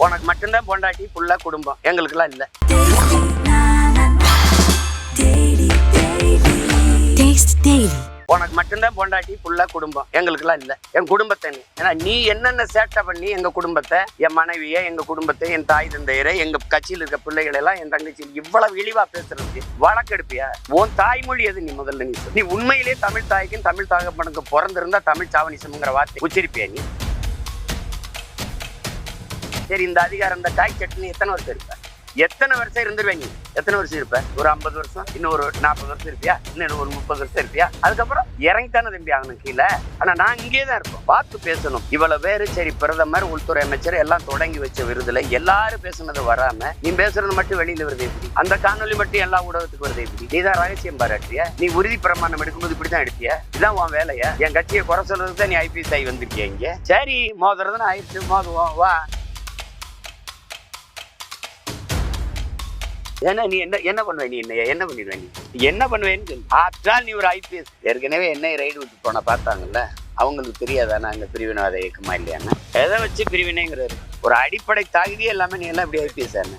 உனக்கு மட்டும்தான் பொண்டாட்டி ஃபுல்லா குடும்பம். எங்களுக்குலாம் இல்ல. உனக்கு மட்டும்தான் பொண்டாட்டி ஃபுல்லா குடும்பம். எங்களுக்குலாம் இல்ல. என் குடும்பத்தை நீ. ஏன்னா நீ என்னென்ன சேட்டை பண்ணி எங்க குடும்பத்தை என் மனைவியை எங்க குடும்பத்தை என் தாய் தந்தையரை எங்க கட்சியில் இருக்க பிள்ளைகளை எல்லாம் என் தங்கச்சி இவ்வளவு இழிவா பேசுறதுக்கு வழக்கெடுப்பியா உன் தாய்மொழி எது நீ முதல்ல நீ. நீ உண்மையிலேயே தமிழ் தாய்க்கும் தமிழ் தகப்பனுக்கு பிறந்திருந்தா தமிழ் சாவணிசம்ங்கிற வார்த்தை உச்சரிப்பியா நீ? சரி இந்த அதிகாரம் இந்த காய் சட்னி எத்தனை வருஷம் இருப்ப எத்தனை வருஷம் இருந்துருவேன் எத்தனை வருஷம் இருப்ப? ஒரு ஐம்பது வருஷம் இன்னும் ஒரு நாற்பது வருஷம் இருப்பியா? இன்னும் ஒரு முப்பது வருஷம் இருப்பியா? அதுக்கப்புறம் இறங்கித்தானே தம்பி ஆகணும் கீழே. ஆனா நான் இங்கே தான் இருப்போம் பார்த்து பேசணும். இவ்வளவு பேரு சரி பிரதமர் உள்துறை அமைச்சர் எல்லாம் தொடங்கி வச்ச விருதுல எல்லாரும் பேசுனது வராம நீ பேசுறது மட்டும் வெளியில வருது எப்படி? அந்த காணொலி மட்டும் எல்லா ஊடகத்துக்கு வருது எப்படி? நீ தான் ரகசியம் பாராட்டிய? நீ உறுதி பிரமாணம் எடுக்கும்போது இப்படிதான் எடுத்திய? இதான் உன் வேலைய? என் கட்சியை குறை சொல்றதுக்கு தான் நீ ஐபிஎஸ் ஆகி வந்திருக்கிய இங்க? சரி மோதுறதுன்னு ஆயிடுச்சு. மோதுவோம் வா. ஏன்னா நீ என்ன என்ன பண்ணுவ நீ? என்ன என்ன பண்ணிடுவேன் நீ? என்ன பண்ணுவேன்னு சொல்லி. ஆற்றால் நீ ஒரு ஐபிஎஸ் ஏற்கனவே என்ன ரைடு விட்டு போன பார்த்தாங்கல்ல? அவங்களுக்கு தெரியாதா? நாங்க பிரிவினவாத இயக்கமா இல்லையான்னு? எதை வச்சு பிரிவினைங்கிறாரு? ஒரு அடிப்படை தகுதி எல்லாமே நீ எல்லாம் இப்படி ஐபிஎஸ் ஆன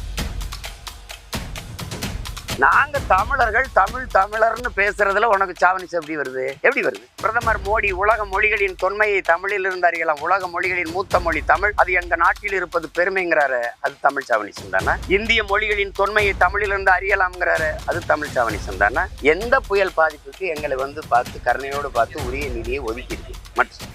நாங்க தமிழர்கள் தமிழ் தமிழர்னு பேசுறதுல உனக்கு சாவனிச்சு எப்படி வருது? எப்படி வருது? பிரதமர் மோடி உலக மொழிகளின் தொன்மையை தமிழில் இருந்து அறியலாம். உலக மொழிகளின் மூத்த மொழி தமிழ். அது எங்க நாட்டில் இருப்பது பெருமைங்கிறாரு. அது தமிழ் சாவனிசம் தானே? இந்திய மொழிகளின் தொன்மையை தமிழில் இருந்து அறியலாம்ங்கிறாரு. அது தமிழ் சாவனிசம் தானே? எந்த புயல் பாதிப்புக்கு எங்களை வந்து பார்த்து கருணையோடு பார்த்து உரிய நிதியை ஒதுக்கி இருக்கு மற்றும்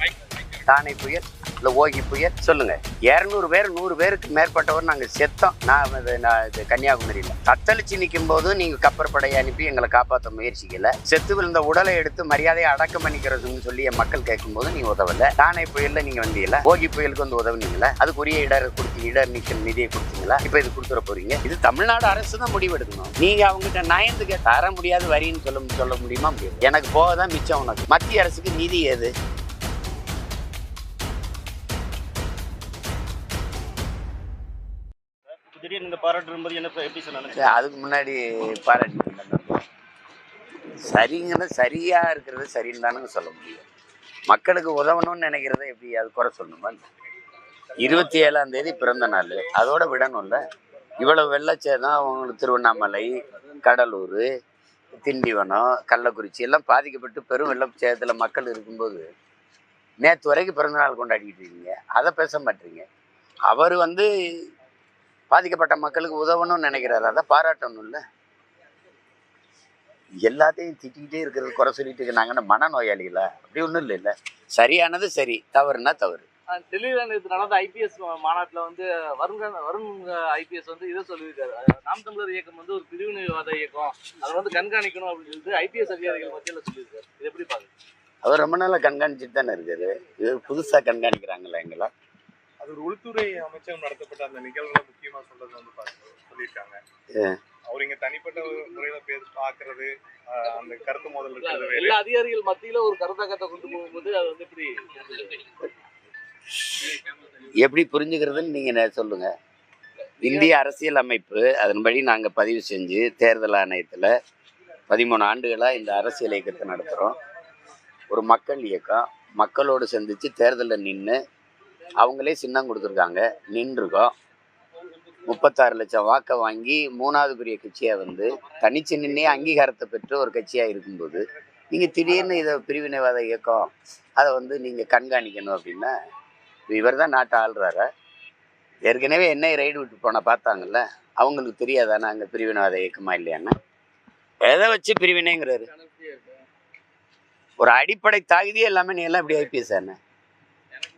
தானே புயல் இல்லை ஓகி புயல் சொல்லுங்க. இரநூறு பேர் நூறு பேருக்கு மேற்பட்டவர் நாங்கள் செத்தோம். நான் இது நான் இது கன்னியாகுமரியில். தத்தளிச்சு நிற்கும் போது நீங்கள் கப்பற்படையை அனுப்பி எங்களை காப்பாற்ற முயற்சிக்கல. செத்து விழுந்த உடலை எடுத்து மரியாதையை அடக்கம் பண்ணிக்கிறதுன்னு சொல்லி என் மக்கள் கேட்கும்போது நீங்கள் உதவல. தானே புயலில் நீங்கள் வந்தீங்களா? ஓகி புயலுக்கு வந்து உதவுனீங்களா? அதுக்குரிய இடர் கொடுத்தீங்க இடர் நீக்கல் நிதியை கொடுத்தீங்களா? இப்போ இது கொடுத்துட போறீங்க. இது தமிழ்நாடு அரசு தான் முடிவெடுக்கணும். நீங்கள் அவங்ககிட்ட நயந்துக்க தர முடியாது வரின்னு சொல்ல சொல்ல முடியுமா? முடியாது. எனக்கு போக தான் மிச்சம் உனக்கு. மத்திய அரசுக்கு நிதி ஏது? திடீர்னு இந்த என்ன எப்படி சொன்னாங்க அதுக்கு முன்னாடி பாராட்டி சரிங்கிறது சரியா இருக்கிறது சரின்னு தானுங்க சொல்ல முடியும். மக்களுக்கு உதவணும்னு நினைக்கிறத எப்படி அது குறை சொல்லணுமா? இருபத்தி ஏழாம் தேதி பிறந்த நாள். அதோட விடணும்ல. இவ்வளவு வெள்ளச்சேதம் அவங்களுக்கு திருவண்ணாமலை கடலூர் திண்டிவனம் கள்ளக்குறிச்சி எல்லாம் பாதிக்கப்பட்டு பெரும் வெள்ளச்சேதத்தில் மக்கள் இருக்கும்போது நேற்று வரைக்கும் பிறந்த நாள் கொண்டாடிக்கிட்டு இருக்கீங்க. அதை பேச மாட்டீங்க. அவர் வந்து பாதிக்கப்பட்ட மக்களுக்கு உதவணும்னு நினைக்கிறாரு. அதை பாராட்டணும்ல. எல்லாத்தையும் திட்டிக்கிட்டே இருக்கிறது குறை சொல்லிட்டு நாங்கன்னா மனநோயாளிகளா? அப்படி ஒன்றும் இல்லை இல்லை. சரியானது சரி தவறுனா தவறு. டெல்லியில் நேற்று நடந்த ஐபிஎஸ் மாநாட்டில் வந்து வருண் வருண் ஐபிஎஸ் வந்து இதை சொல்லியிருக்காரு. நாம் தமிழர் இயக்கம் வந்து ஒரு பிரிவினைவாத இயக்கம். அதை வந்து கண்காணிக்கணும் அப்படின்னு சொல்லிட்டு ஐபிஎஸ் அதிகாரிகள் மத்தியில் சொல்லியிருக்காரு. இது எப்படி பாருங்க அவர் ரொம்ப நாளாக கண்காணிச்சுட்டு தானே இருக்காரு. இது புதுசாக கண்காணிக்கிறாங்களா எங்களா? அது ஒரு உள்துறை அமைச்சகம் நடத்தப்பட்ட அந்த நிகழ்வுல முக்கியமா சொல்றது வந்து சொல்லியிருக்காங்க. அவர் இங்க தனிப்பட்ட ஒரு முறையில பேச பாக்குறது அந்த கருத்து மோதல் இருக்கிறது எல்லா அதிகாரிகள் மத்தியில ஒரு கருத்தாக்கத்தை கொண்டு போகும்போது அது வந்து எப்படி எப்படி புரிஞ்சுக்கிறதுன்னு நீங்கள் சொல்லுங்க. இந்திய அரசியல் அமைப்பு அதன்படி நாங்கள் பதிவு செஞ்சு தேர்தல் ஆணையத்தில் பதிமூணு ஆண்டுகளாக இந்த அரசியல் இயக்கத்தை நடத்துகிறோம் ஒரு மக்கள் இயக்கம் மக்களோடு சந்தித்து தேர்தலில் நின்று அவங்களே சின்னம் கொடுத்துருக்காங்க. நின்றுருக்கோம். முப்பத்தாறு லட்சம் வாக்கை வாங்கி மூணாவது பெரிய கட்சியாக வந்து தனிச்சு நின்னே அங்கீகாரத்தை பெற்று ஒரு கட்சியாக இருக்கும்போது நீங்கள் திடீர்னு இதை பிரிவினைவாத இயக்கம் அதை வந்து நீங்கள் கண்காணிக்கணும் அப்படின்னா இவர் தான் நாட்டை ஆள்றாரா? ஏற்கனவே என்னை ரைடு விட்டு போன பார்த்தாங்கல்ல அவங்களுக்கு தெரியாதா அங்கே பிரிவினைவாத இயக்கமா இல்லையான்னு? எதை வச்சு பிரிவினைங்கிறாரு? ஒரு அடிப்படை தகுதி எல்லாமே நீ எல்லாம் இப்படி ஐபிஎஸ்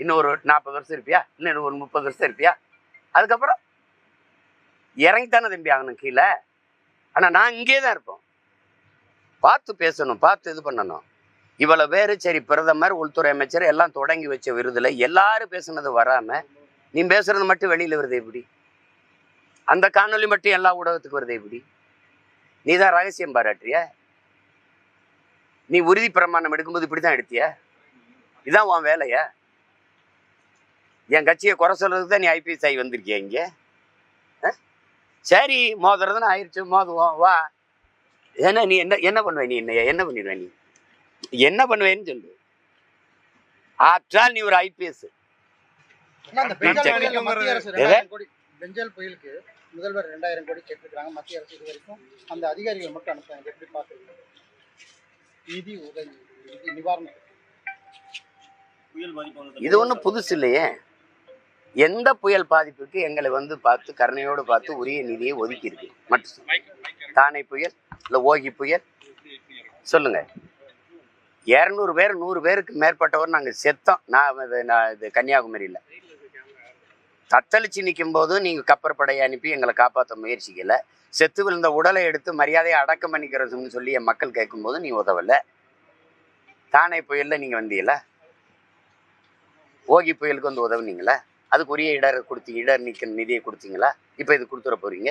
இன்னும் ஒரு நாற்பது வருஷம் இருப்பியா? இன்னும் ஒரு முப்பது வருஷம் இருப்பியா? அதுக்கப்புறம் இறங்கித்தானே தம்பி ஆகணும் கீழே? ஆனால் நான் இங்கே தான் இருப்போம். பார்த்து பேசணும் பார்த்து இது பண்ணணும். இவ்வளோ பேர் சரி பிரதமர் உள்துறை அமைச்சர் எல்லாம் தொடங்கி வச்ச விருதில் எல்லாரும் பேசுனது வராமல் நீ பேசுறது மட்டும் வெளியில் வருது எப்படி? அந்த காணொளி மட்டும் எல்லா ஊடகத்துக்கு வருது எப்படி? நீ தான் ரகசியம் பாராட்டுறிய? நீ உறுதி பிரமாணம் எடுக்கும்போது இப்படி தான் எடுத்திய? இதுதான் உன் வேலையா? என் கட்சியை குறை சொல்றதுக்கு தான் நீ ஐபிஎஸ் ஆகி வந்திருக்கிய இங்க? சரி மோதுறதுன்னு ஆயிடுச்சு மோதுவோம் வா. ஏன்னா நீ என்ன என்ன பண்ணுவ நீ என்ன என்ன பண்ணிடுவ நீ? என்ன பண்ணுவேன்னு சொல்லு. ஆற்றால் நீ ஒரு ஐபிஎஸ் பெஞ்சால் புயலுக்கு முதல்வர் ரெண்டாயிரம் கோடி கேட்டிருக்காங்க மத்திய அரசு இது வரைக்கும் அந்த அதிகாரிகள் மட்டும் அனுப்புறாங்க. எப்படி பாக்குறீங்க நிதி உதவி நிதி நிவாரணம். புயல் பாதிப்பு வந்தது இது ஒன்றும் புதுசு இல்லையே. எந்த புயல் பாதிப்புக்கு எங்களை வந்து பார்த்து கருணையோடு பார்த்து உரிய நிதியை ஒதுக்கி இருக்கு மட்டும் தானே புயல் இல்லை ஓகி புயல்? சொல்லுங்க. இரநூறு பேர் நூறு பேருக்கு மேற்பட்டவர் நாங்கள் செத்தோம். நான் இது நான் இது கன்னியாகுமரியில். தத்தளிச்சு நிற்கும் போதும் நீங்கள் கப்பற்படையை அனுப்பி எங்களை காப்பாற்ற முயற்சிக்கல. செத்து விழுந்த உடலை எடுத்து மரியாதையை அடக்கம் பண்ணிக்கிறதுன்னு சொல்லி என் மக்கள் கேட்கும்போது நீ உதவலை. தானே புயலில் நீங்கள் வந்தீங்களா? ஓகி புயலுக்கு வந்து உதவுனீங்களா? அதுக்குரிய இடர் கொடுத்தீங்க இடர் நீக்க நிதியை கொடுத்தீங்களா? இப்போ இது கொடுத்துட போகிறீங்க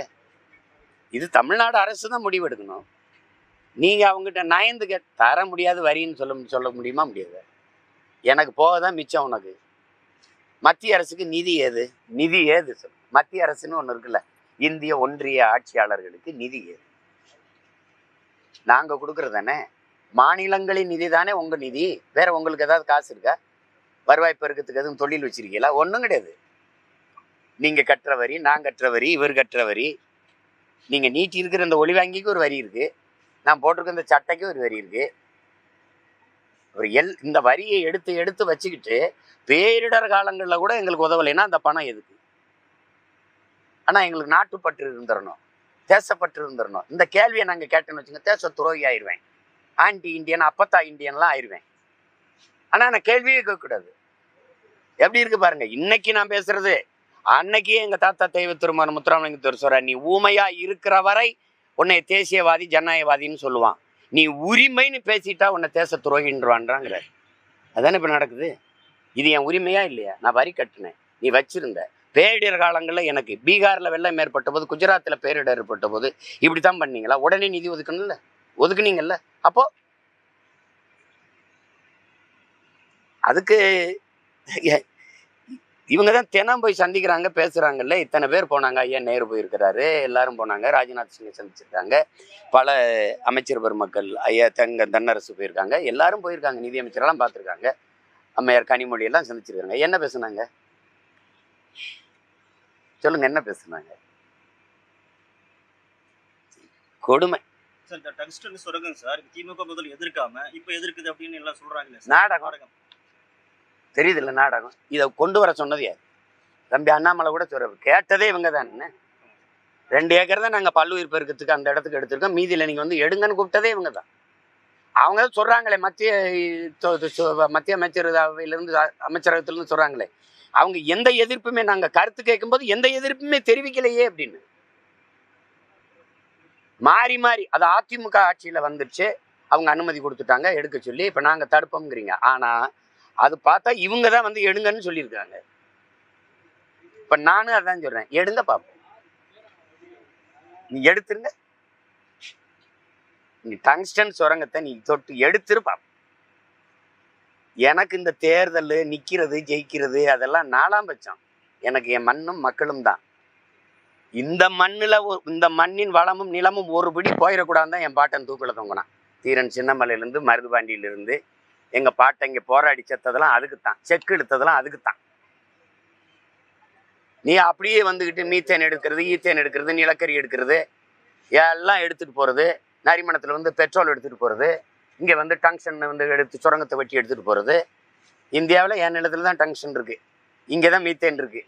இது தமிழ்நாடு அரசு தான் முடிவெடுக்கணும் நீங்கள் அவங்ககிட்ட நயந்து கே தர முடியாது வரின்னு சொல்ல சொல்ல முடியுமா முடியாது? எனக்கு போக தான் மிச்சம் உனக்கு. மத்திய அரசுக்கு நிதி ஏது? நிதி ஏது சொல். மத்திய அரசுன்னு ஒன்று இருக்குல்ல. இந்திய ஒன்றிய ஆட்சியாளர்களுக்கு நிதி ஏது? நாங்கள் கொடுக்குறது தானே? மாநிலங்களின் நிதி தானே உங்கள் நிதி. வேற உங்களுக்கு ஏதாவது காசு இருக்கா? வருவாய் பெருக்கத்துக்கு எதுவும் தொழில் வச்சிருக்கீங்களா? ஒன்றும் கிடையாது. நீங்கள் கட்டுற வரி நான் கட்டுற வரி இவர் கட்டுற வரி. நீங்கள் நீட்டி இருக்கிற இந்த ஒளி வாங்கிக்கு ஒரு வரி இருக்குது நான் போட்டிருக்க இந்த சட்டைக்கு ஒரு வரி இருக்குது ஒரு எல் இந்த வரியை எடுத்து எடுத்து வச்சுக்கிட்டு பேரிடர் காலங்களில் கூட எங்களுக்கு உதவலைன்னா அந்த பணம் எதுக்கு? ஆனால் எங்களுக்கு நாட்டுப்பற்று இருந்துடணும் தேசப்பற்று இருந்துடணும் இந்த கேள்வியை நாங்கள் கேட்டேன்னு வச்சுங்க தேச துரோகி ஆயிடுவேன் ஆன்டி இந்தியன் அப்பத்தா இந்தியன்லாம் ஆயிடுவேன் ஆனா நான் கேள்வியே கேட்கக்கூடாது. எப்படி இருக்கு பாருங்க இன்னைக்கு நான் பேசுறது அன்னைக்கே எங்க தாத்தா தெய்வ திருமணம் முத்துராமலிங்கத்தூர் சொல்ற நீ ஊமையா இருக்கிற வரை உன்னை தேசியவாதி ஜனநாயகவாதின்னு சொல்லுவான். நீ உரிமைன்னு பேசிட்டா உன்னை தேச துரோகின்றான்றாங்கிற அதானே இப்ப நடக்குது? இது என் உரிமையா இல்லையா? நான் வரி கட்டினேன். நீ வச்சிருந்த. பேரிடர் காலங்களில் எனக்கு பீகார்ல வெள்ளம் ஏற்பட்ட போது குஜராத்தில் பேரிடர் ஏற்பட்ட போது இப்படித்தான் பண்ணீங்களா? உடனே நிதி ஒதுக்கணும்ல? ஒதுக்குனீங்கல்ல? அப்போ அதுக்கு இவங்க தான் தினம் போய் சந்திக்கிறாங்க பேசுறாங்கல்ல. இத்தனை பேர் போனாங்க. ஐயா நேரு போயிருக்கிறாரு. எல்லாரும் போனாங்க. ராஜ்நாத் சிங்கை சந்திச்சிருக்காங்க. பல அமைச்சர் பெருமக்கள் ஐயா தங்க தன்னரசு போயிருக்காங்க. எல்லாரும் போயிருக்காங்க. நிதி அமைச்சரெல்லாம் பார்த்துருக்காங்க. அம்மையார் கனிமொழி எல்லாம் சந்திச்சிருக்காங்க. என்ன பேசுனாங்க? சொல்லுங்க என்ன பேசுனாங்க? கொடுமை. சார் இந்த டங்ஸ்டன் சுரங்கம் சார் திமுக முதல் எதிர்க்காம இப்ப எதிர்க்குது அப்படின்னு எல்லாம் சொல்றாங்களே சார். நாடகம். தெரியுது இல்லை நாடகம்? இதை கொண்டு வர சொன்னது யார்? தம்பி அண்ணாமலை கூட சொல்ற கேட்டதே இவங்க தானே ரெண்டு ஏக்கர் தான் நாங்கள் பல்லுயிர் பெருக்கத்துக்கு அந்த இடத்துக்கு எடுத்திருக்கோம். மீதியில் நீங்கள் வந்து எடுங்கன்னு கூப்பிட்டதே இவங்க தான். அவங்க தான் சொல்கிறாங்களே மத்திய தொ- மத்திய அமைச்சரவையிலேருந்து அமைச்சரகத்திலேருந்து சொல்கிறாங்களே அவங்க எந்த எதிர்ப்புமே நாங்கள் கருத்து கேட்கும்போது எந்த எதிர்ப்புமே தெரிவிக்கலையே அப்படின்னு. மாறி மாறி அது அதிமுக ஆட்சியில் வந்துடுச்சு அவங்க அனுமதி கொடுத்துட்டாங்க எடுக்க சொல்லி இப்போ நாங்கள் தடுப்போங்கிறீங்க ஆனால் அது பார்த்தா இவங்க தான் வந்து எடுங்கன்னு சொல்லியிருக்காங்க. இப்போ நானும் அதான் சொல்கிறேன் எடுங்க பார்ப்போம் நீ எடுத்துருங்க நீ டங்ஸ்டன் சுரங்கத்தை நீ தொட்டு எடுத்துரு பார்ப்போம் எனக்கு இந்த தேர்தல் நிற்கிறது ஜெயிக்கிறது அதெல்லாம் நாலாம் பட்சம். எனக்கு என் மண்ணும் மக்களும் தான். இந்த மண்ணில் இந்த மண்ணின் வளமும் நிலமும் ஒரு பிடி போயிடக்கூடாதுன்னு தான் என் பாட்டன் தூக்கில் தொங்கினான். தீரன் சின்னமலையிலேருந்து மருதுபாண்டியிலிருந்து எங்கள் பாட்டை இங்கே போராடி செத்ததெல்லாம் அதுக்கு தான் செக்கு எடுத்ததெல்லாம் அதுக்கு தான் நீ அப்படியே வந்துக்கிட்டு மீத்தேன் எடுக்கிறது ஈத்தேன் எடுக்கிறது நிலக்கரி எடுக்கிறது எல்லாம் எடுத்துகிட்டு போகிறது நரிமணத்தில் வந்து பெட்ரோல் எடுத்துகிட்டு போகிறது இங்கே வந்து டங்ஷன் வந்து எடுத்து சுரங்கத்தை வெட்டி எடுத்துகிட்டு போகிறது இந்தியாவில் என் நிலத்தில் தான் டங்ஷன் இருக்குது இங்கே தான் மீத்தேன் இருக்குது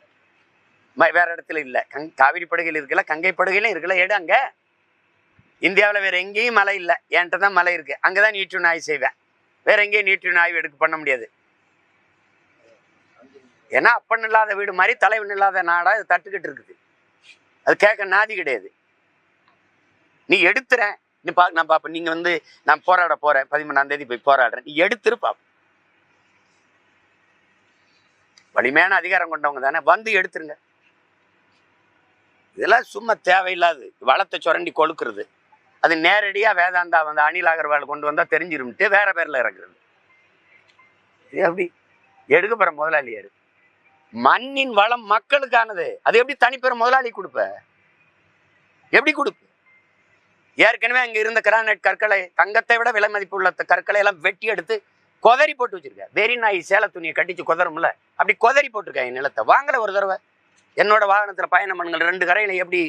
ம இடத்துல இல்லை. கங் காவிரி படுகையில் இருக்கல கங்கை படுகையிலும் இருக்கல. எடு அங்கே. இந்தியாவில் வேறு எங்கேயும் மலை இல்லை. என்கிட்ட தான் மலை இருக்குது அங்கே தான் நீட்டு நாய் செய்வேன். வேற எங்கேயும் நீட்டின் ஆய்வு எடுக்க பண்ண முடியாது. ஏன்னா அப்பன் இல்லாத வீடு மாதிரி தலைவன் இல்லாத நாடா இது தட்டுக்கிட்டு இருக்குது. அது கேட்க நாதி கிடையாது. நீ எடுத்துறேன். நீ பா நான் பார்ப்பேன் நீங்கள் வந்து நான் போராட போகிறேன் பதிமூணாம் தேதி போய் போராடுறேன். நீ எடுத்துரு பார்ப்போம் வலிமையான அதிகாரம் கொண்டவங்க தானே. வந்து எடுத்துருங்க. இதெல்லாம் சும்மா தேவையில்லாது. வளத்தை சுரண்டி கொழுக்கிறது. அது நேரடியாக வேதாந்தா வந்து அனில் அகர்வால் கொண்டு வந்தால் தெரிஞ்சிரும்ட்டு வேற பேரில் இறக்குறது இது எப்படி? எடுக்க போகிற முதலாளி மண்ணின் வளம் மக்களுக்கானது. அது எப்படி தனிப்பெறும் முதலாளி கொடுப்ப? எப்படி கொடுப்ப? ஏற்கனவே அங்கே இருந்த கிரானைட் கற்களை தங்கத்தை விட விலை மதிப்பு உள்ள கற்களை எல்லாம் வெட்டி எடுத்து கொதறி போட்டு வச்சிருக்க வெறி நாய் சேல துணியை கட்டிச்சு கொதரும்ல அப்படி கொதறி போட்டிருக்காங்க நிலத்தை. வாங்கலை ஒரு தடவை. என்னோட வாகனத்தில் பயணம் பண்ணுங்கள். ரெண்டு கரையில் எப்படி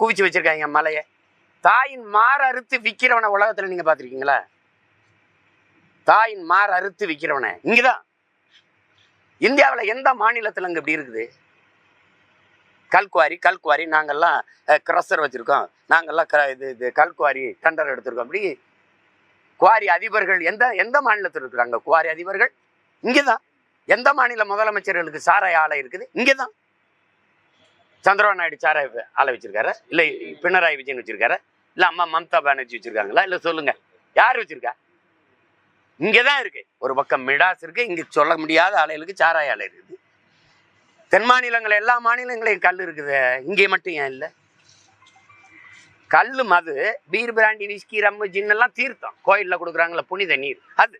குவிச்சு வச்சுருக்காங்க மலையை? தாயின் மாறு அறுத்து விற்கிறவனை உலகத்தில் நீங்கள் பார்த்துருக்கீங்களா? தாயின் மாறு அறுத்து விற்கிறவனை இங்கதான். இந்தியாவில் எந்த மாநிலத்தில் அங்கே இப்படி இருக்குது? கல்குவாரி கல்குவாரி நாங்கள்லாம் கிரஷர் வச்சுருக்கோம். நாங்கள்லாம் க இது இது கல்குவாரி டெண்டர் எடுத்திருக்கோம். அப்படி குவாரி அதிபர்கள் எந்த எந்த மாநிலத்தில் இருக்கிறாங்க? குவாரி அதிபர்கள் இங்கே தான் எந்த மாநில முதலமைச்சர்களுக்கு சாராய ஆலை இருக்குது? இங்கே தான் சந்திரபாபு நாயுடு சாராய ஆலை வச்சிருக்காரு? இல்லை பினராயி விஜயன் வச்சிருக்காரு? இல்லை அம்மா மம்தா பானர்ஜி வச்சிருக்காங்களா? இல்லை சொல்லுங்க. யார் வச்சிருக்கா? இங்கே தான் இருக்கு. ஒரு பக்கம் மிடாஸ் இருக்கு. இங்கே சொல்ல முடியாத ஆலைகளுக்கு சாராய ஆலை இருக்குது. தென் மாநிலங்கள் எல்லா மாநிலங்களையும் கல் இருக்குது. இங்கே மட்டும் ஏன் இல்லை? கல் மது பீர் பிராண்டி விஸ்கி ரம்பு ஜின்னெல்லாம் தீர்த்தம். கோயிலில் கொடுக்குறாங்களே புனித நீர். அது.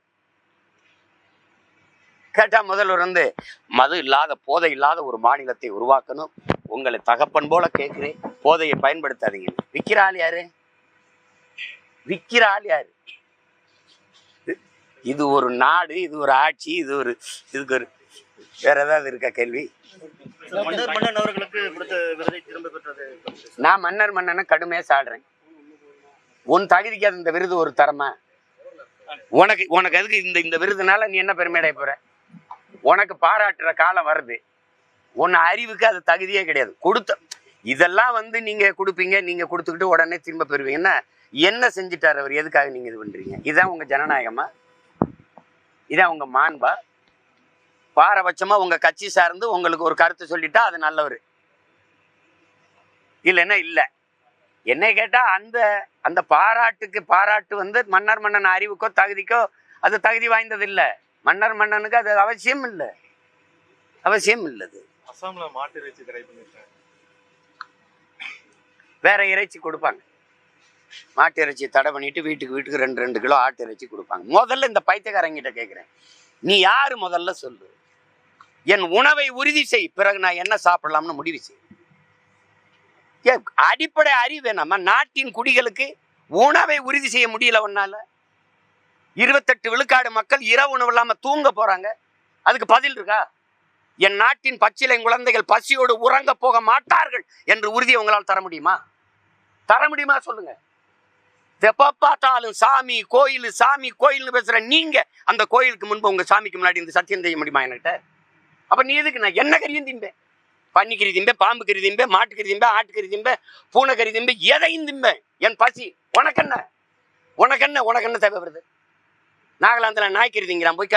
கேட்டால் முதல்வர் வந்து மது இல்லாத போதை இல்லாத ஒரு மாநிலத்தை உருவாக்கணும். உங்களை தகப்பன் போல கேட்குறேன். போதையை பயன்படுத்தாதீங்க. விற்கிற ஆள் யாரு? விற்கிற ஆள் யாரு? இது- ஒரு நாடு இது ஒரு ஆட்சி இது ஒரு இதுக்கு ஒரு வேற ஏதாவது இருக்கா கேள்வி? நான் மன்னர் மன்னனை கடுமையாக சாடுறேன். உன் தகுதிக்கு அது இந்த விருது ஒரு தரமா? உனக்கு உனக்கு எதுக்கு இந்த இந்த விருதுனால நீ என்ன பெருமையடைய போற? உனக்கு பாராட்டுற காலம் வருது. உன் அறிவுக்கு அது தகுதியே கிடையாது. கொடுத்த இதெல்லாம் வந்து நீங்க கொடுப்பீங்க நீங்க கொடுத்துக்கிட்டு உடனே திரும்ப பெறுவீங்கன்னா என்ன செஞ்சுட்டார் அவர்? எதுக்காக நீங்க இது பண்றீங்க? இதான் உங்க ஜனநாயகமா? இதான் உங்க மாண்பா? பாரபட்சமா உங்க கட்சி சார்ந்து உங்களுக்கு ஒரு கருத்து சொல்லிட்டா அது நல்லவர். இல்லைன்னா இல்லை. என்னை கேட்டா அந்த அந்த பாராட்டுக்கு பாராட்டு வந்து மன்னர் மன்னன் அறிவுக்கோ தகுதிக்கோ அது தகுதி வாய்ந்தது இல்லை மன்னர் மன்னனுக்கு அது அவசியம் இல்லை. அவசியம் இல்லது. அசாம்ல மாட்டு இறைச்சி ட்ரை பண்ணிருக்கேன் வேற இறைச்சி கொடுப்பாங்க. மாட்டு இறைச்சி தடை பண்ணிட்டு வீட்டுக்கு வீட்டுக்கு ரெண்டு ரெண்டு கிலோ ஆட்டு இறைச்சி கொடுப்பாங்க. முதல்ல இந்த பைத்தியக்காரங்கிட்ட கேட்குறேன் நீ யாரு முதல்ல சொல்லு. என் உணவை உறுதி செய். பிறகு நான் என்ன சாப்பிடலாம்னு முடிவு செய். ஏ, அடிப்படை அறிவு நம்ம நாட்டின் குடிகளுக்கு உணவை உறுதி செய்ய முடியல உன்னால. இருபத்தெட்டு விழுக்காடு மக்கள் இரவு உணவு இல்லாம தூங்க போறாங்க. அதுக்கு பதில் இருக்கா? என் நாட்டின் பச்சிலை குழந்தைகள் பசியோடு உறங்க போக மாட்டார்கள் என்று உறுதியை உங்களால் தர முடியுமா? தர முடியுமா சொல்லுங்க. எப்ப பார்த்தாலும் சாமி கோயில் சாமி கோயில்னு பேசுற நீங்க அந்த கோயிலுக்கு முன்பு உங்க சாமிக்கு முன்னாடி இந்த சத்தியம் செய்ய முடியுமா என்கிட்ட? அப்ப நீ எதுக்கு நான் என்ன கறியும் திம்பேன்? பன்னிக்கறி திம்பேன் பாம்பு கறி திம்பேன் மாட்டுக்கறி திம்பேன் ஆட்டுக்கறி திம்பேன் பூனைக்கறி திம்பேன் எதையும் திம்பேன். என் பசி. உனக்கு என்ன உனக்கு என்ன உனக்கு என்ன தேவைப்படுது? நாகலாந்தில் நாய்க்கறி திங்கிறான். போய்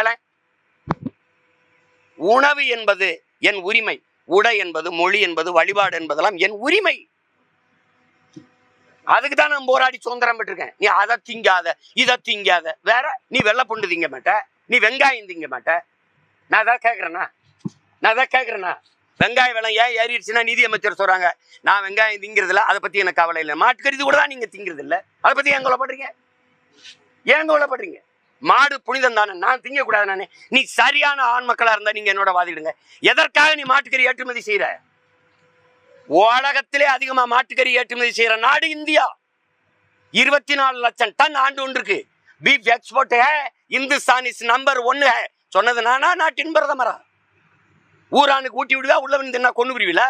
உணவு என்பது என் உரிமை உடை என்பது மொழி என்பது வழிபாடு என்பதெல்லாம் என் உரிமை. அதுக்கு தான் நான் போராடி சுதந்திரம் பெற்றிருக்கேன். நீ அதை திங்காத இதை திங்காத. வேற நீ வெள்ளை பொண்டு திங்க மாட்ட நீ வெங்காயம் திங்க மாட்ட. நான் அதான் கேட்குறேன்னா நான் அதான் கேட்குறேன்னா வெங்காய விலை ஏன் ஏறிடுச்சுன்னா நிதி அமைச்சர் சொல்றாங்க நான் வெங்காயம் திங்கிறதில்ல அதை பத்தி எனக்கு கவலை இல்லை. மாட்டுக்கறிது கூட தான் நீங்க திங்கிறது இல்ல அதை பத்தி ஏன் கவலைப்படுறீங்க? ஏன் கவலைப்படுறீங்க? மாடு புனிதம் தானே? நான் திங்கக்கூடாது நானே. நீ சரியான ஆண் மக்களாக இருந்தால் நீங்க என்னோட வாதிடுங்க. எதற்காக நீ மாட்டுக்கறி ஏற்றுமதி செய்கிற உலகத்திலே அதிகமா மாட்டுக்கறி ஏற்றுமதி செய்யற நாடு இந்தியா. இருபத்தி நாலு லட்சம் டன் ஆண்டு ஒன்று இருக்கு beef export Hindustan is number ஒன்னு சொன்னது நானா? நாட்டின் பிரதமரா? ஊரானுக்கு ஊட்டி விடுவா உள்ள வந்து என்ன கொண்டு விடுவீல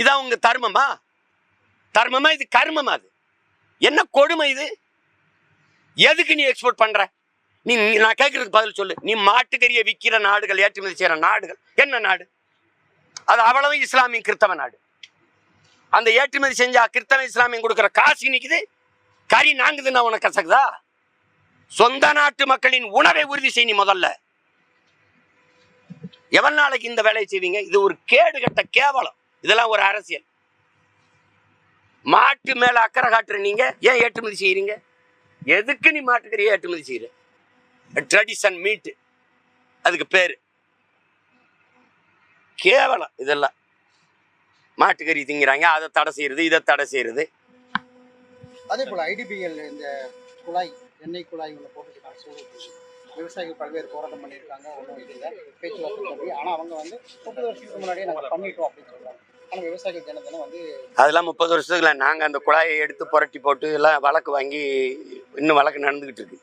இதான் உங்க தர்மமா? தர்மமா? இது கர்மமா அது? என்ன கொடுமை இது? எதுக்கு நீ எக்ஸ்போர்ட் பண்ற? நீ நான் கேட்கறதுக்கு பதில் சொல்லு. நீ மாட்டுக்கறியை விற்கிற நாடுகள் ஏற்றுமதி செய்கிற நாடுகள் என்ன நாடு? அது அவ்வளவு இஸ்லாமிய கிறித்தவ நாடு. அந்த ஏற்றுமதி செஞ்சா கிறித்தவ இஸ்லாமியம் கொடுக்குற காசு நிற்குது கறி நாங்குதுன்னா உனக்கு கசக்குதா சொந்த நாட்டு மக்களின் உணவை உறுதி செய் நீ முதல்ல. எவன் நாளைக்கு இந்த வேலையை செய்வீங்க? இது ஒரு கேடு கட்ட கேவலம். இதெல்லாம் ஒரு அரசியல். மாட்டு மேல அக்கறை காட்டுற நீங்க ஏன் ஏற்றுமதி செய்யறீங்க? எதுக்கு நீ மாட்டுக்கறியை ஏற்றுமதி செய்யற? ட்ரெடிஷன் மீட் அதுக்கு பேரு. கேவலம் இதெல்லாம். மாட்டுக்கறி திங்கிறாங்க அதை தடை செய்யறது இதை தடை செய்யறது. அதே போல் ஐடிபிஎல் இந்த குழாய் எண்ணெய் குழாய் ஒன்று விவசாயிகள் பல்வேறு போராட்டம் பண்ணியிருக்காங்க ஒன்றும் இது இல்லை. பேச்சுவார்த்தை பண்ணி ஆனால் அவங்க வந்து முப்பது வருஷத்துக்கு முன்னாடியே நாங்கள் பண்ணிட்டோம் அப்படின்னு சொல்கிறாங்க ஆனால் விவசாயிகள் தினத்தினம் வந்து அதெல்லாம் முப்பது வருஷத்துக்குல நாங்கள் அந்த குழாயை எடுத்து புரட்டி போட்டு எல்லாம் வழக்கு வாங்கி இன்னும் வழக்கு நடந்துக்கிட்டு இருக்கு.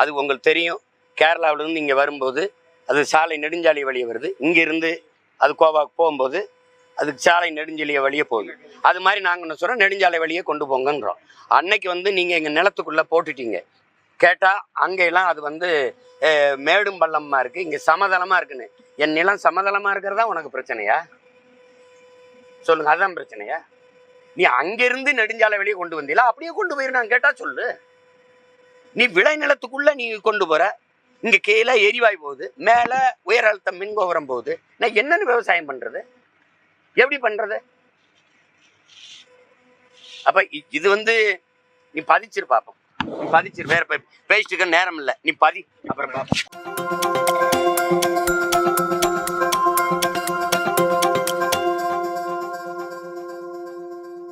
அது உங்களுக்கு தெரியும். கேரளாவிலேருந்து இங்கே வரும்போது அது சாலை நெடுஞ்சாலை வழியே வருது. இங்கேருந்து அது கோவாக்கு போகும்போது அதுக்கு சாலை நெடுஞ்சாலை வழியே போகுது. அது மாதிரி நாங்கள் என்ன சொல்கிறோம் நெடுஞ்சாலை வழியே கொண்டு போங்கன்றோம். அன்னைக்கு வந்து நீங்கள் எங்கள் நிலத்துக்குள்ளே போட்டுட்டீங்க. கேட்டால் அங்கெல்லாம் அது வந்து மேடும் பள்ளமாக இருக்குது இங்கே சமதளமாக இருக்குன்னு. என் நிலம் சமதளமாக இருக்கிறதா உனக்கு பிரச்சனையா? சொல்லுங்கள் அதுதான் பிரச்சனையா? நீ அங்கேருந்து நெடுஞ்சாலை வழியே கொண்டு வந்தீங்களா? அப்படியே கொண்டு போயிருந்தாங்க கேட்டால் சொல்லு. நீ விளைநிலத்துக்குள்ள நீ கொண்டு போற. இங்க கீழே எரிவாயு போகுது மேல உயர் அழுத்தம் மின்கோபுரம் போகுது. நான் என்னன்னு விவசாயம் பண்றது? எப்படி பண்றது? அப்ப இது வந்து நீ பதிச்சிரு பாப்போம். நீ பதிச்சிரு வேற பேசிட்டு இருக்க நேரம் இல்லை. நீ பதி அப்புறம் பாப்போம்.